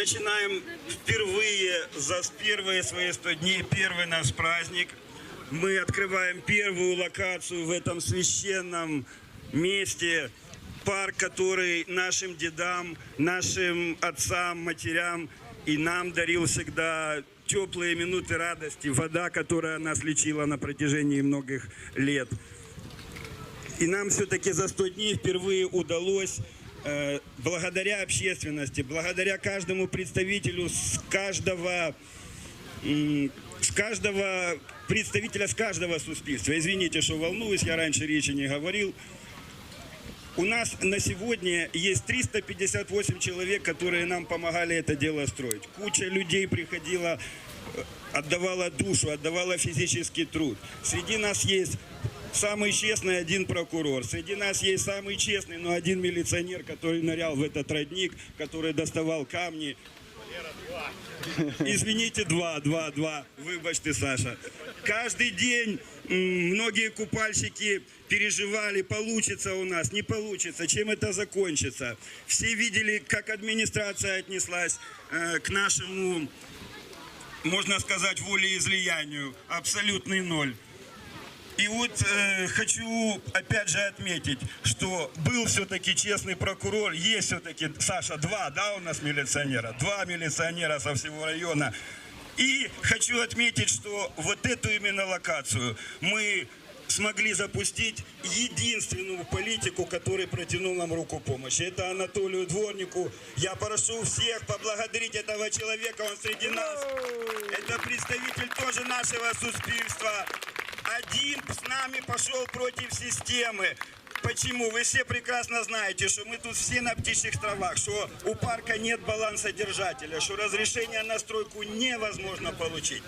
начинаем впервые за первые свои 100 дней, первый наш праздник. Мы открываем первую локацию в этом священном месте. Парк, который нашим дедам, нашим отцам, матерям и нам дарил всегда теплые минуты радости. Вода, которая нас лечила на протяжении многих лет. И нам все-таки за 100 дней впервые удалось, благодаря общественности, благодаря каждому представителю с каждого, с каждого представителя с каждого суспільства. Извините, что волнуюсь, я раньше речи не говорил. У нас на сегодня есть 358 человек, которые нам помогали это дело строить. Куча людей приходила, э, отдавала душу, отдавала физический труд. Среди нас есть самый честный один прокурор. Среди нас есть самый честный, но один милиционер, который нырял в этот родник, который доставал камни. Извините, два, два, два. Выбачьте, Саша. Каждый день многие купальщики переживали, получится у нас, не получится, чем это закончится. Все видели, как администрация отнеслась э, к нашему, можно сказать, волеизлиянию. Абсолютный ноль. И вот э, хочу опять же отметить, что был все-таки честный прокурор, есть все-таки, Саша, два, да, у нас милиционера, два милиционера со всего района. И хочу отметить, что вот эту именно локацию мы смогли запустить единственную политику, который протянул нам руку помощи. Это Анатолию Дворнику. Я прошу всех поблагодарить этого человека, он среди нас. Это представитель тоже нашего суспільства. Один с нами пошел против системы. Почему? Вы все прекрасно знаете, что мы тут все на птичьих травах, что у парка нет балансодержателя, что разрешение на стройку невозможно получить.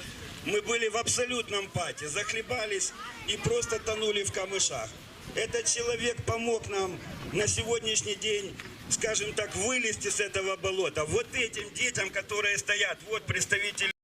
Мы были в абсолютном пате, захлебались и просто тонули в камышах. Этот человек помог нам на сегодняшний день, скажем так, вылезти с этого болота. Вот этим детям, которые стоят, вот представители